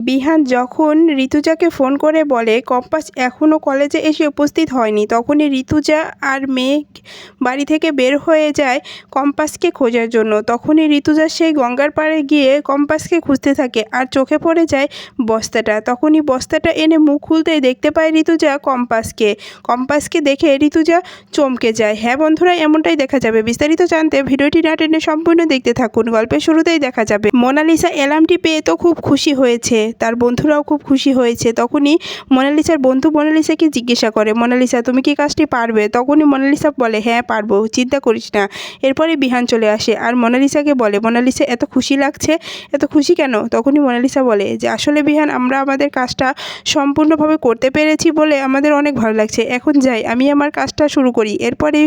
বিহান যখন ঋতুজাকে ফোন করে বলে, কম্পাস এখনও কলেজে এসে উপস্থিত হয়নি। তখনই ঋতুজা আর মেঘ বাড়ি থেকে বের হয়ে যায় কম্পাসকে খোঁজার জন্য। তখনই ঋতুজা সেই গঙ্গার পাড়ে গিয়ে কম্পাসকে খুঁজতে থাকে আর চোখে পড়ে যায় বস্তাটা। তখনই বস্তাটা এনে মুখ খুলতেই দেখতে পায় ঋতুজা কম্পাসকে। কম্পাসকে দেখে ঋতুজা চমকে যায়। হ্যাঁ বন্ধুরা, এমনটাই দেখা যাবে। বিস্তারিত জানতে ভিডিওটি না টেনে সম্পূর্ণ দেখতে থাকুন। গল্পের শুরুতেই দেখা যাবে। মোনালিসা অ্যালার্মটি পেয়ে তো খুব খুশি হয়েছে। তার বন্ধুরাও খুব খুশি হয়েছে। তখনই মোনালিসার বন্ধু মোনালিসাকে জিজ্ঞাসা করে, মোনালিসা, তুমি কি কাজটি পারবে? তখনই মোনালিসা বলে হ্যাঁ পারব, চিন্তা করিস না। এরপরে বিহান চলে আসে আর মোনালিসাকে বলে, মোনালিসা, এত খুশি লাগছে? এত খুশি কেন? তখনই মোনালিসা বলে, যে আসলে বিহান, আমরা আমাদের কাজটা সম্পূর্ণভাবে করতে পেরেছি বলে আমাদের অনেক ভালো লাগছে। এখন যাই, আমি আমার কাজটা শুরু করি। এরপরে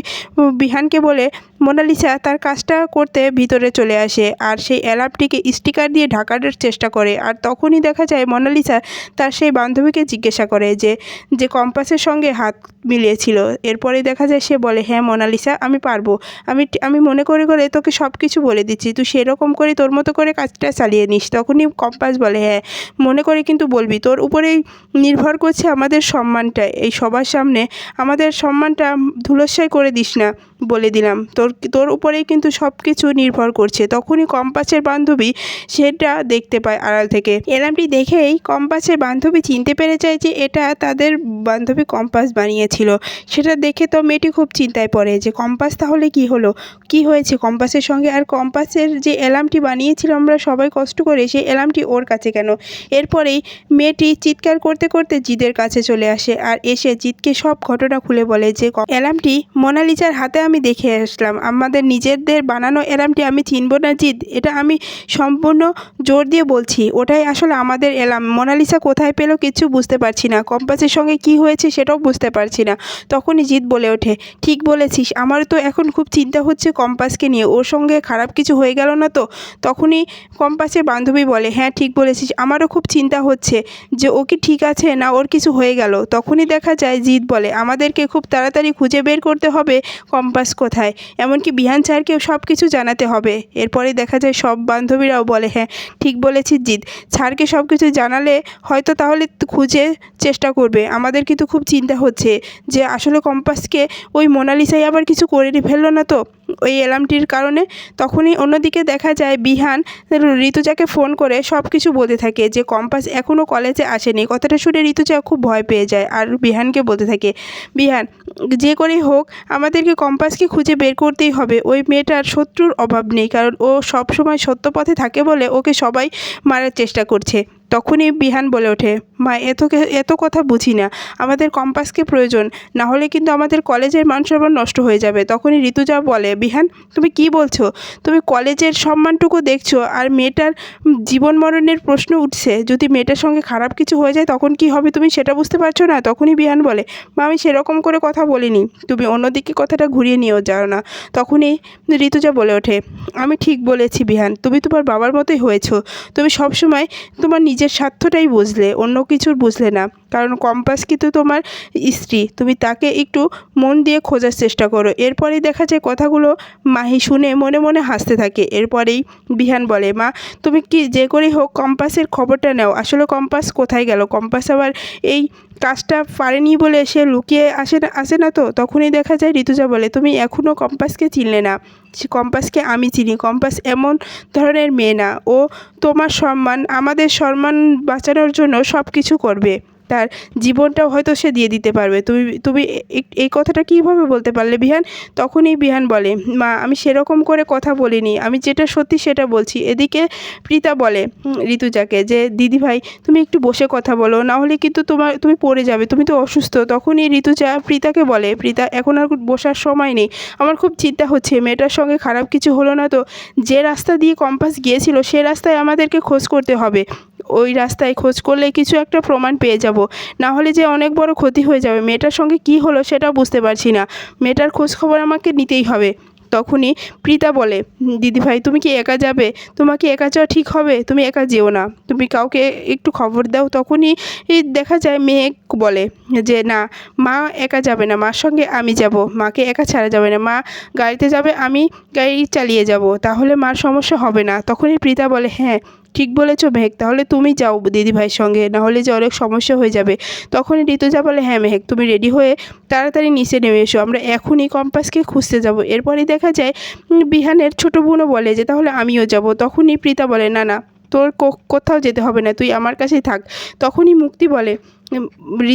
বিহানকে বলে, মোনালিসা, তার কাজটা করতে ভিতরে চলে আসে। আর সেই অ্যালার্মটিকে স্টিকার দিয়ে ঢাকার চেষ্টা করে। আর তখনই দেখা যায় মোনালিসা তার সেই বান্ধবীকে জিজ্ঞাসা করে যে যে কম্পাসের সঙ্গে হাত মিলিয়েছিল। এরপরে দেখা যায় সে বলে হ্যাঁ মোনালিসা, আমি পারব। আমি আমি মনে করে করে তোকে সব কিছু বলে দিচ্ছি। তুই সেরকম করে তোর মতো করে কাজটা চালিয়ে নিস। তখনই কম্পাস বলে হ্যাঁ। মনে করে কিন্তু বলবি, তোর উপরেই নির্ভর করছে আমাদের সম্মানটা। এই সবার সামনে আমাদের সম্মানটা ধুলোস্যাই করে দিস না। বলে দিলাম। তোর তোর উপরেই কিন্তু সব কিছু নির্ভর করছে। তখনই কম্পাসের বান্ধবী সেটা দেখতে পায় আড়াল থেকে। এলামটি দেখেই কম্পাসের বান্ধবী চিনতে পেরে যায় যে এটা তাদের বান্ধবী কম্পাস বানিয়েছিল। সেটা দেখে তো মেয়েটি খুব চিন্তায় পড়ে যে কম্পাস তাহলে কি হলো? কি হয়েছে কম্পাসের সঙ্গে? আর কম্পাসের যে অ্যালার্মটি বানিয়েছিল আমরা সবাই কষ্ট করে সেই অ্যালার্মটি ওর কাছে কেন? এরপরেই মেয়েটি চিৎকার করতে করতে জিদের কাছে চলে আসে আর এসে জিদকে সব ঘটনা খুলে বলে যে অ্যালার্মটি মোনালিসার হাতে আমি দেখে আসলাম। আমাদের নিজেদের বানানো অ্যালার্মটি আমি চিনব না জিদ এটা আমি সম্পূর্ণ জোর দিয়ে বলছি। ওটাই আসলে আমাদের এলাম মোনালিসা কোথায় পেল কিছু বুঝতে পারছি না। কম্পাসের সঙ্গে কি হয়েছে সেটাও বুঝতে পারছি না। তখনই জিদ বলে ওঠে, ঠিক বলেছিস। আমার তো এখন খুব চিন্তা হচ্ছে কম্পাসকে নিয়ে। ওর সঙ্গে খারাপ কিছু হয়ে গেল না তো? তখনই কম্পাসের বান্ধবী বলে হ্যাঁ ঠিক বলেছিস। আমারও খুব চিন্তা হচ্ছে যে ও কি ঠিক আছে না ওর কিছু হয়ে গেল? তখনই দেখা যায় জিৎ বলে, আমাদেরকে খুব তাড়াতাড়ি খুঁজে বের করতে হবে কম্পাস কোথায়? এমনকি বিহান স্যারকেও সব কিছু জানাতে হবে। এরপরে দেখা যায় সব বান্ধবীরাও বলে হ্যাঁ ঠিক বলেছি জিৎ। স্যারকে সব কিছু জানালে হয়তো তাহলে খুঁজে চেষ্টা করবে। আমাদের কিন্তু খুব চিন্তা হচ্ছে যে আসলে কম্পাসকে ওই মোনালিসাই আবার কিছু করে ফেলল না তো? ওই অ্যালার্মটির কারণে তখনই অন্যদিকে দেখা যায় বিহান ঋতুজাকে ফোন করে সব কিছু বলতে থাকে, যে কম্পাস এখনও কলেজে আসেনি। কথাটা শুনে ঋতুজা খুব ভয় পেয়ে যায় আর বিহানকে বলতে থাকে, বিহান, যে করেই হোক, আমাদেরকে কম্পাসকে খুঁজে বের করতেই হবে। ওই মেয়েটার শত্রুর অভাব নেই, কারণ ও সব সময় সত্য পথে থাকে বলে ওকে সবাই মারার চেষ্টা করছে। তখনই বিহান বলে ওঠে, মা এত এত কথা বুঝি না। আমাদের কম্পাসকে প্রয়োজন, না হলে কিন্তু আমাদের কলেজের মান সম্মান নষ্ট হয়ে যাবে। তখনই ঋতুজা বলে, বিহান, তুমি কি বলছো? তুমি কলেজের সম্মানটুকু দেখছ আর মেয়েটার জীবন মরণের প্রশ্ন উঠছে। যদি মেয়েটার সঙ্গে খারাপ কিছু হয়ে যায় তখন কি হবে তুমি সেটা বুঝতে পারছ না? তখনই বিহান বলে, মা, আমি সেরকম করে কথা বলিনি। তুমি অন্যদিকে কথাটা ঘুরিয়ে নিয়েও যাও না। তখনই ঋতুজা বলে ওঠে, আমি ঠিক বলেছি বিহান, তুমি তোমার বাবার মতোই হয়েছো। তুমি সবসময় তোমার নিজের স্বার্থটাই বুঝলে, অন্য কিছুর বুঝলে না। কারণ কম্পাস কিন্তু তোমার স্ত্রী। তুমি তাকে একটু মন দিয়ে খোঁজার চেষ্টা করো। এরপরেই দেখা যায় কথাগুলো মাহি শুনে মনে মনে হাসতে থাকে। এরপরেই বিহান বলে, মা, তুমি কি যে করেই হোক কম্পাসের খবরটা নাও। আসলে কম্পাস কোথায় গেল? কম্পাস আবার এই কাজটা পারেনি বলে সে লুকিয়ে আসে না আসে না তো? তখনই দেখা যায় ঋতুজা বলে, তুমি এখনও কম্পাসকে চিনলে না। সে কম্পাসকে আমি চিনি। কম্পাস এমন ধরনের মেয়ে না। ও তোমার সম্মান, আমাদের সম্মান বাঁচানোর জন্য সব কিছু করবে। তার জীবনটাও হয়তো সে দিয়ে দিতে পারবে। তুমি তুমি এই কথাটা কীভাবে বলতে পারলে বিহান? তখনই বিহান বলে, মা, আমি সেরকম করে কথা বলিনি। আমি যেটা সত্যি সেটা বলছি। এদিকে প্রীতা বলে ঋতুজাকে যে, দিদি ভাই, তুমি একটু বসে কথা বলো। না হলে কিন্তু তোমার, তুমি পড়ে যাবে, তুমি তো অসুস্থ। তখনই ঋতুজা প্রীতাকে বলে, প্রীতা, এখন আর বসার সময় নেই। আমার খুব চিন্তা হচ্ছে, মেয়েটার সঙ্গে খারাপ কিছু হলো না তো? যে রাস্তা দিয়ে কম্পাস গিয়েছিল, সে রাস্তায় আমাদেরকে খোঁজ করতে হবে। ওই রাস্তায় খোঁজ করলে কিছু একটা প্রমাণ পেয়ে যাব। না হলে যে অনেক বড় ক্ষতি হয়ে যাবে। মেয়েটার সঙ্গে কী হলো সেটাও বুঝতে পারছি না। মেয়েটার খোঁজ খবর আমাকে নিতেই হবে। তখনই প্রীতা বলে দিদিভাই তুমি কি একা যাবে? তোমাকে একা যাওয়া ঠিক হবে? তুমি একা যেও না। তুমি কাউকে একটু খবর দাও। তখনই দেখা যায় মেয়ে বলে যে, না, মা একা যাবে না। মার সঙ্গে আমি যাব। মাকে একা ছাড়া যাবে না। মা গাড়িতে যাবে, আমি গাড়ি চালিয়ে যাব। তাহলে মার সমস্যা হবে না। তখনই প্রীতা বলে হ্যাঁ ঠিক বলেছ মেহেক, তাহলে তুমি যাও দিদিভাইয়ের সঙ্গে, নাহলে যে অনেক সমস্যা হয়ে যাবে। তখনই ঋতুজা বলে হ্যাঁ মেহেক, তুমি রেডি হয়ে তাড়াতাড়ি নিচে নেমে এসো, আমরা এখনই কম্পাসকে খুঁজতে যাব। এরপরই দেখা যায় বিহানের ছোটো বোনও বলে যে, তাহলে আমিও যাব। তখনই প্রীতা বলে, না না, তোর কোথাও যেতে হবে না, তুই আমার কাছেই থাক। তখনই মুক্তি বলে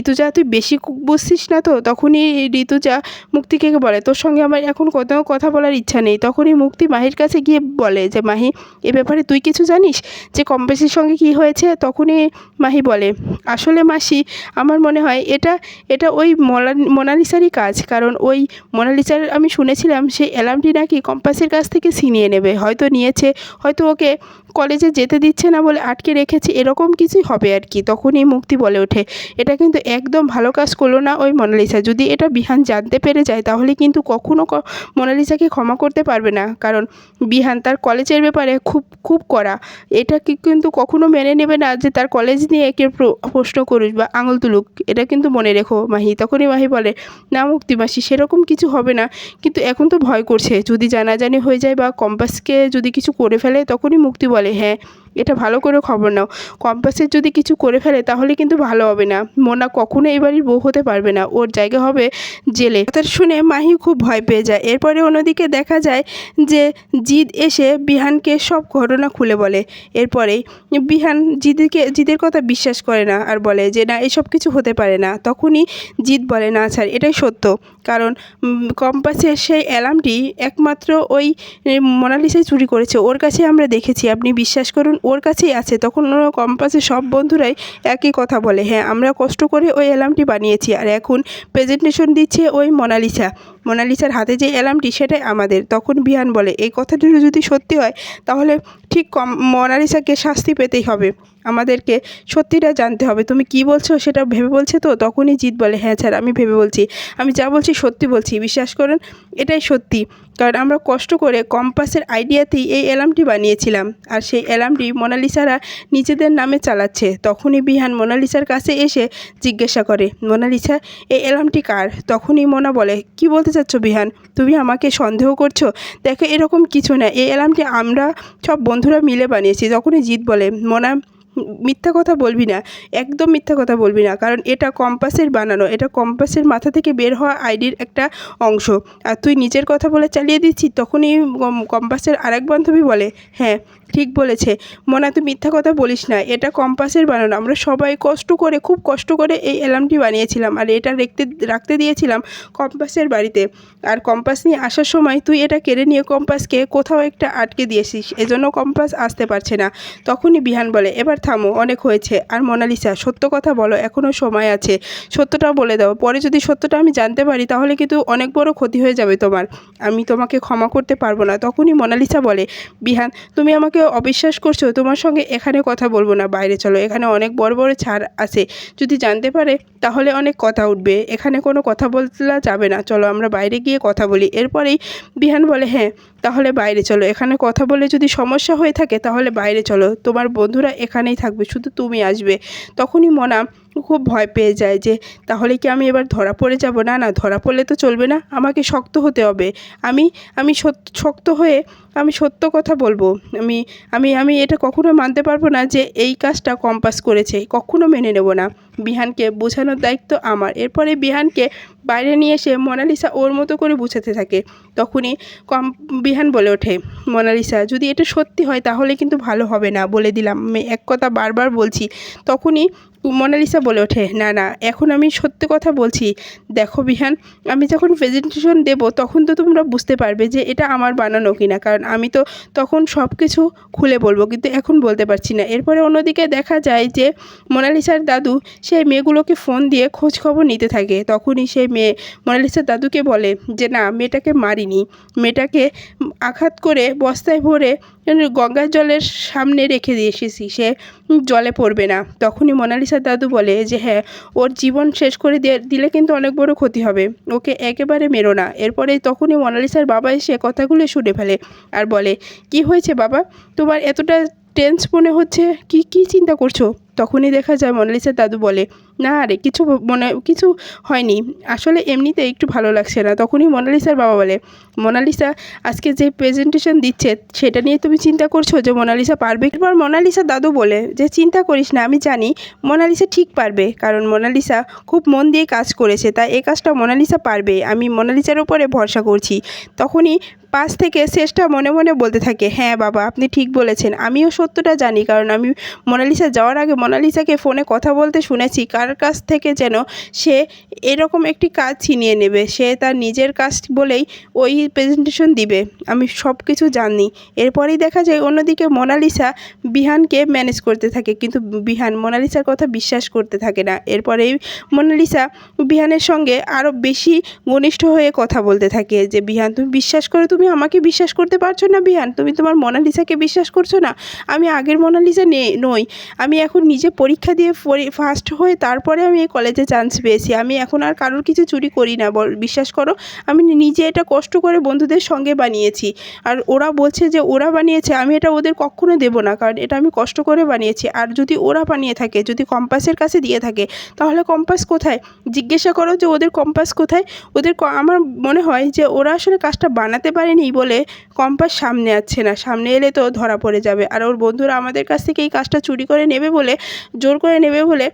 ঋতুজা তুই বেশি বুঝছিস না তো, তখনই ঋতুজা মুক্তিকে বলে? তোর সঙ্গে আমার এখন কোথাও কথা বলার ইচ্ছা নেই। তখনই মুক্তি মাহির কাছে গিয়ে বলে যে, মাহি, এ ব্যাপারে তুই কিছু জানিস? যে কম্পাসের সঙ্গে কি হয়েছে? তখনই মাহি বলে, আসলে মাসি, আমার মনে হয় এটা এটা ওই মোনালিসারই কাজ। কারণ ওই মোনালিসার আমি শুনেছিলাম সেই অ্যালার্মটি নাকি কম্পাসের কাছ থেকে ছিনিয়ে নেবে। হয়তো নিয়েছে, হয়তো ওকে কলেজে যেতে দিচ্ছে না বলে আটকে রেখেছে। এরকম কিছুই হবে আর কি। তখনই মুক্তি বলে ওঠে এটা কিন্তু একদম ভালো কাজ করল না ওই মোনালিসা। যদি এটা বিহান জানতে পেরে যায়, তাহলে কিন্তু কখনও মোনালিসাকে ক্ষমা করতে পারবে না। কারণ বিহান তার কলেজের ব্যাপারে খুব খুব কড়া। এটা কিন্তু কখনো মেনে নেবে না যে তার কলেজ নিয়ে একে প্রশ্ন করুক বা আঙুল তুলুক। এটা কিন্তু মনে রেখো মাহি। তখনই মাহি বলে, না মুক্তি মাসি, সেরকম কিছু হবে না। কিন্তু এখন তো ভয় করছে। যদি জানাজানি হয়ে যায় বা কম্পাসকে যদি কিছু করে ফেলে, তখনই মুক্তি বলে হ্যাঁ এটা ভালো করে খবর নাও। কম্পাসের যদি কিছু করে ফেলে, তাহলে কিন্তু ভালো হবে না। মোনা কখনো এই বাড়ির বউ হতে পারবে না। ওর জায়গা হবে জেলে। কথা শুনে মাহি খুব ভয় পেয়ে যায়। এরপরে অন্যদিকে দেখা যায় যে জিদ এসে বিহানকে সব ঘটনা খুলে বলে। এরপরেই বিহান জিদিকে, জিদের কথা বিশ্বাস করে না আর বলে যে, না, এসব কিছু হতে পারে না। তখনই জিদ বলে, না স্যার এটাই সত্য। কারণ কম্পাসের সেই অ্যালার্মটি একমাত্র ওই মোনালিসাই চুরি করেছে। ওর কাছে আমরা দেখেছি। আপনি বিশ্বাস করুন ওর কাছেই আছে। তখন ওরা কম্পাসে সব বন্ধুরাই একই কথা বলে হ্যাঁ আমরা কষ্ট করে ওই অ্যালার্মটি বানিয়েছি আর এখন প্রেজেন্টেশন দিচ্ছে ওই মোনালিসা। মোনালিসার হাতে যে অ্যালার্মটি সেটাই আমাদের। তখন বিহান বলে, এই কথাটি যদি সত্যি হয়, তাহলে ঠিক কম, মোনালিসাকে শাস্তি পেতেই হবে। আমাদেরকে সত্যিটা জানতে হবে। তুমি কি বলছো সেটা ভেবে বলছে তো? তখনই জিৎ বলে হ্যাঁ স্যার, আমি ভেবে বলছি। আমি যা বলছি সত্যি বলছি, বিশ্বাস করেন, এটাই সত্যি। কারণ আমরা কষ্ট করে কম্পাসের আইডিয়াতেই এই অ্যালার্মটি বানিয়েছিলাম। আর সেই অ্যালার্মটি মোনালিসারা নিজেদের নামে চালাচ্ছে। তখনই বিহান মোনালিসার কাছে এসে জিজ্ঞাসা করে, মোনালিসা, এই অ্যালার্মটি কার? তখনই মোনা বলে, কি বলতে চাচ্ছ বিহান? তুমি আমাকে সন্দেহ করছ? দেখো, এরকম কিছু না। এই অ্যালার্মটি আমরা সব বন্ধুরা মিলে বানিয়েছি। তখনই জিৎ বলে, মোনা মিথ্যা কথা বলবি না, একদম মিথ্যা কথা বলবি না। কারণ এটা কম্পাসের বানানো, এটা কম্পাসের মাথা থেকে বের হওয়া আইডির একটা অংশ। আর তুই নিজের কথা বলে চালিয়ে দিচ্ছিস, তখনই কম্পাসের আরেক বান্ধবী বলে হ্যাঁ ঠিক বলেছে। মনা, তুই মিথ্যা কথা বলিস না, এটা কম্পাসের বানানো। আমরা সবাই কষ্ট করে, খুব কষ্ট করে এই অ্যালার্মটি বানিয়েছিলাম আর এটা রাখতে রাখতে দিয়েছিলাম কম্পাসের বাড়িতে। আর কম্পাস নিয়ে আসার সময় তুই এটা কেড়ে নিয়ে কম্পাসকে কোথাও একটা আটকে দিয়েছিস, এজন্য কম্পাস আসতে পারছে না। তখনই বিহান বলে, এবার থামো, অনেক হয়েছে। আর মোনালিসা, সত্য কথা বলো এখনও সময় আছে। সত্যটা বলে দাও। পরে যদি সত্যটা আমি জানতে পারি, তাহলে কিন্তু অনেক বড় ক্ষতি হয়ে যাবে তোমার। আমি তোমাকে ক্ষমা করতে পারব না। তখনই মোনালিসা বলে, বিহান, তুমি আমাকে অবিশ্বাস করছ, তোমার সঙ্গে এখানে কথা বলব না, বাইরে চলো। এখানে অনেক বড় বড় ছাড় আছে। যদি জানতে পারে, তাহলে অনেক কথা উঠবে। এখানে কোনো কথা বলা যাবে না। চলো আমরা বাইরে গিয়ে কথা বলি। এরপরেই বিহান বলে হ্যাঁ তাহলে বাইরে চলো। এখানে কথা বলে যদি সমস্যা হয়ে থাকে, তাহলে বাইরে চলো। তোমার বন্ধুরা এখানেই থাকবে, শুধু তুমি আসবে। তখনই মনা খুব ভয় পেয়ে যায় যে, তাহলে কি আমি এবার ধরা পড়ে যাব? না না, ধরা পড়লে তো চলবে না। আমাকে শক্ত হতে হবে। আমি আমি শক্ত হয়ে আমি সত্য কথা বলব। আমি আমি আমি এটা কখনো মানতে পারব না যে, এই কাজটা কম্পাস করেছে। কখনো মেনে নেব না। বিহানকে বোঝানোর দায়িত্ব আমার। এরপরে বিহানকে বাইরে নিয়ে এসে মোনালিসা ওর মতো করে বুঝাতে থাকে। তখনই কম বিহান বলে ওঠে, মোনালিসা, যদি এটা সত্যি হয় তাহলে কিন্তু ভালো হবে না। বলে দিলাম। এক কথা বারবার বলছি। তখনই মোনালিসা বলে ওঠে, না না, এখন আমি সত্যি কথা বলছি। দেখো বিহান, আমি যখন প্রেজেন্টেশন দেব তখন তো তোমরা বুঝতে পারবে যে এটা আমার বানানো কিনা। কারণ আমি তো তখন সব কিছু খুলে বলব, কিন্তু এখন বলতে পারছি না। এরপরে অন্যদিকে দেখা যায় যে মোনালিসার দাদু সেই মেয়েগুলোকে ফোন দিয়ে খোঁজ খবর নিতে থাকে। তখনই সেই মেয়ে মোনালিসার দাদুকে বলে যে, না, মেয়েটাকে মারিনি। মেয়েটাকে আঘাত করে বস্তায় ভরে গঙ্গার জলের সামনে রেখে দিয়ে এসেছি। সে জলে পড়বে না। তখনই মোনালিসার দাদু বলে যে হ্যাঁ ওর জীবন শেষ করে দিলে কিন্তু অনেক বড় ক্ষতি হবে। ওকে একেবারে মেরো না। এরপরে তখনই মোনালিসার বাবা এসে কথাগুলো শুনে ফেলে আর বলে, কি হয়েছে বাবা? তোমার এতটা টেন্স মনে হচ্ছে? কি কি চিন্তা করছ? তখনই দেখা যায় মোনালিসার দাদু বলে না রে, কিছু মনে, কিছু হয়নি। আসলে এমনিতে একটু ভালো লাগছে না। তখনই মোনালিসার বাবা বলে, মোনালিসা, আজকে যে প্রেজেন্টেশন দিচ্ছে, সেটা নিয়ে তুমি চিন্তা করছ যে মোনালিসা পারবে? এরপর মোনালিসা দাদু বলে, যে চিন্তা করিস না, আমি জানি মোনালিসা ঠিক পারবে। কারণ মোনালিসা খুব মন দিয়ে কাজ করেছে, তাই এ কাজটা মোনালিসা পারবে। আমি মোনালিসার উপরে ভরসা করছি। তখনই পাশ থেকে শেষটা মনে মনে বলতে থাকে হ্যাঁ বাবা, আপনি ঠিক বলেছেন। আমিও সত্যটা জানি, কারণ আমি মোনালিসা যাওয়ার আগে মোনালিসাকে ফোনে কথা বলতে শুনেছি। কার কাছ থেকে যেন সে এরকম একটি কাজ ছিনিয়ে নেবে। সে তার নিজের কাজ বলেই ওই প্রেজেন্টেশন দিবে। আমি সব কিছু জানি। এরপরেই দেখা যায় অন্যদিকে মোনালিসা বিহানকে ম্যানেজ করতে থাকে। কিন্তু বিহান মোনালিসার কথা বিশ্বাস করতে থাকে না। এরপরেই মোনালিসা বিহানের সঙ্গে আরও বেশি ঘনিষ্ঠ হয়ে কথা বলতে থাকে যে, বিহান, তুমি বিশ্বাস করো? তুমি আমাকে বিশ্বাস করতে পারছ না বিহান? তুমি তোমার মোনালিসাকে বিশ্বাস করছ না? আমি আগের মোনালিসা নে, নই। আমি এখন নিজে পরীক্ষা দিয়ে ফার্স্ট হয়ে তারপরে আমি এই কলেজে চান্স পেয়েছি। আমি এখন আর কারোর কিছু চুরি করি না। বল, বিশ্বাস করো, আমি নিজে এটা কষ্ট করে বন্ধুদের সঙ্গে বানিয়েছি। আর ওরা বলছে যে, ওরা বানিয়েছে, আমি এটা ওদের কখনো দেবো না, কারণ এটা আমি কষ্ট করে বানিয়েছি। আর যদি ওরা বানিয়ে থাকে, যদি কম্পাসের কাছে দিয়ে থাকে, তাহলে কম্পাস কোথায়? জিজ্ঞাসা করো যে, ওদের কম্পাস কোথায়? ওদের আমার মনে হয় যে, ওরা আসলে কাজটা বানাতে পারেনি বলে কম্পাস সামনে আসছে না। সামনে এলে তো ধরা পড়ে যাবে। আর ওর বন্ধুরা আমাদের কাছ থেকে এই কাজটা চুরি করে নেবে বলে, জোর করে নেবে বলে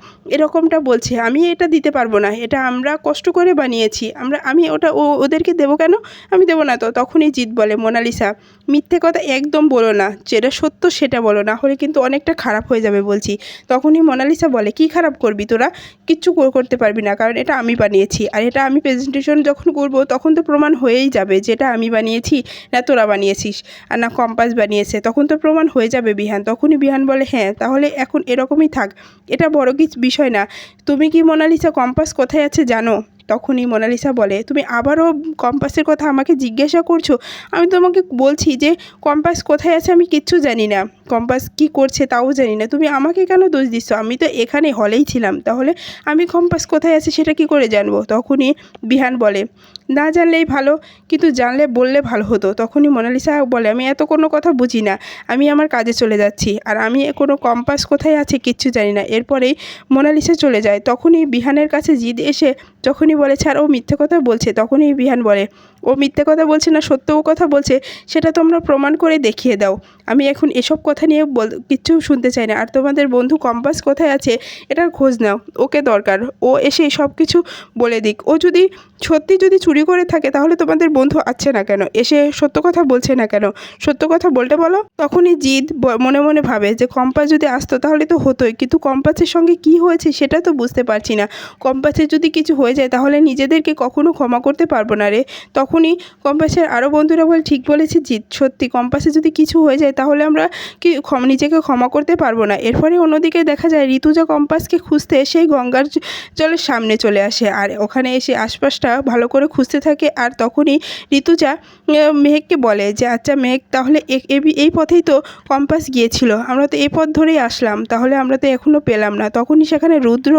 এরকমটা বলছে, আমি এটা দিতে পারব না, এটা আমরা কষ্ট করে বানিয়েছি, আমরা, আমি ওটা, ও, ওদেরকে দেবো কেন? আমি দেবো না তো, তখনই জিৎ বলে, মোনালিসা, মিথ্যে কথা একদম বলো না, যেটা সত্য সেটা বলো, না হলে কিন্তু অনেকটা খারাপ হয়ে যাবে বলছি। তখনই মোনালিসা বলে, কি খারাপ করবি তোরা? কিচ্ছু করতে পারবি না, কারণ এটা আমি বানিয়েছি, আর এটা আমি প্রেজেন্টেশন যখন করব, তখন তো প্রমাণ হয়েই যাবে, যেটা আমি বানিয়েছি, না তোরা বানিয়েছিস, আর না কম্পাস বানিয়েছে, তখন তো প্রমাণ হয়ে যাবে বিহান। তখনই বিহান বলে হ্যাঁ তাহলে এখন এরকমই থাক, এটা বড় কিছু বিষয় না তুমি কি মোনালিসা কম্পাস কোথায় আছে জানো? তখনই মোনালিসা বলে, তুমি আবারও কম্পাসের কথা আমাকে জিজ্ঞাসা করছ? আমি তোমাকে বলছি যে, কম্পাস কোথায় আছে আমি কিচ্ছু জানি না। কম্পাস কি করছে তাও জানি না। তুমি আমাকে কেন দোষ দিচ্ছ? আমি তো এখানে হলেই ছিলাম। তাহলে আমি কম্পাস কোথায় আছে সেটা কি করে জানব? তখনই বিহান বলে না জানলেই ভালো, কিন্তু জানলে বললে ভালো হতো। তখনই মোনালিসা বলে, আমি এত কোনো কথা বুঝি না। আমি আমার কাজে চলে যাচ্ছি। আর আমি কোনো কম্পাস কোথায় আছে কিচ্ছু জানি না। এরপরেই মোনালিসা চলে যায়। তখনই বিহানের কাছে জিদ এসে যখনই বলে, ছাড়, ও মিথ্যে কথা বলছে। তখনই বিহান বলে ও মিথ্যে কথা বলছে না সত্য ও কথা বলছে, সেটা তোমরা প্রমাণ করে দেখিয়ে দাও। আমি এখন এসব কথা নিয়ে বল, কিচ্ছু শুনতে চাই না। আর তোমাদের বন্ধু কম্পাস কোথায় আছে, এটার খোঁজ নাও। ওকে দরকার। ও এসে সব কিছু বলে দিক। ও যদি সত্যি যদি চুরি করে থাকে, তাহলে তোমাদের বন্ধু আছে না কেন? এসে সত্য কথা বলছে না কেন? সত্য কথা বলতে বলো। তখনই জিদ মনে মনে ভাবে যে কম্পাস যদি আসতো, তাহলে তো হতোই। কিন্তু কম্পাসের সঙ্গে কি হয়েছে, সেটা তো বুঝতে পারছি না। কম্পাসের যদি কিছু হয়ে যায়, তাহলে নিজেদেরকে কখনো ক্ষমা করতে পারব না রে। তখনই কম্পাসের আরও বন্ধুরা বলে, ঠিক বলেছে জিৎ, সত্যি কম্পাসে যদি কিছু হয়ে যায় তাহলে আমরা কি নিজেকে ক্ষমা করতে পারব না? এরপরে অন্যদিকে দেখা যায় ঋতুজা কম্পাসকে খুঁজতে সেই গঙ্গার জলের সামনে চলে আসে আর ওখানে এসে আশপাশটা ভালো করে খুঁজতে থাকে আর তখনই ঋতুজা মেহেককে বলে যে আচ্ছা মেহেক তাহলে এই পথেই তো কম্পাস গিয়েছিল, আমরা তো এই পথ ধরেই আসলাম, তাহলে আমরা তো এখনও পেলাম না। তখনই সেখানে রুদ্র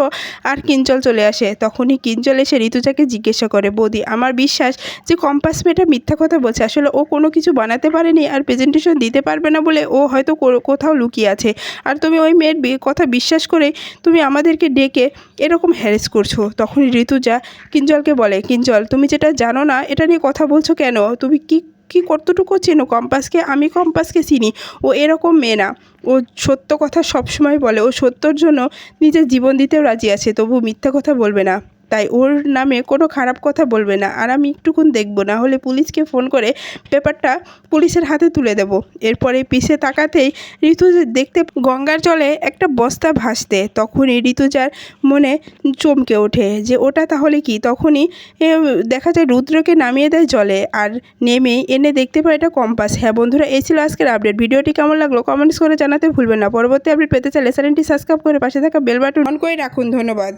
আর কিঞ্চল চলে আসে। তখনই কিঞ্চল এসে ঋতুজাকে জিজ্ঞাসা করে, বৌদি, আমার বিশ্বাস যে কম্পাস মেয়েটা মিথ্যা কথা বলছে। আসলে ও কোনো কিছু বানাতে পারেনি আর প্রেজেন্টেশন দিতে পারবে না বলে ও হয়তো কোথাও লুকিয়ে আছে। আর তুমি ওই মেয়ের কথা বিশ্বাস করে তুমি আমাদেরকে ডেকে এরকম হ্যারেস করছ। তখনই ঋতুজা কিঞ্জলকে বলে, কিঞ্জল, তুমি যেটা জানো না, এটা নিয়ে কথা বলছো কেন? তুমি কি কি কতটুকু চেনো কম্পাসকে? আমি কম্পাসকে চিনি। ও এরকম মেয়ে না। ও সত্য কথা সবসময় বলে। ও সত্যর জন্য নিজের জীবন দিতেও রাজি আছে। তবু মিথ্যা কথা বলবে না। তাই ওর নামে কোনো খারাপ কথা বলবে না। আর আমি একটুকুন দেখব, না হলে পুলিশকে ফোন করে পেপারটা পুলিশের হাতে তুলে দেব। এরপরে পিছে তাকাতেই ঋতু দেখতে গঙ্গার জলে একটা বস্তা ভাসতে, তখনই ঋতুজার মনে চমকে ওঠে যে, ওটা তাহলে কি? তখনই দেখা যায় রুদ্রকে নামিয়ে দেয় জলে আর নেমে এনে দেখতে পায় এটা কম্পাস। হ্যাঁ বন্ধুরা, এই ছিল আজকের আপডেট। ভিডিওটি কেমন লাগল কমেন্টস করে জানাতে ভুলবেন না। পরবর্তী আপডেট পেতে চাইলে চ্যানেলটি সাবস্ক্রাইব করে পাশে থাকা বেল বাটন অন করে রাখুন। ধন্যবাদ।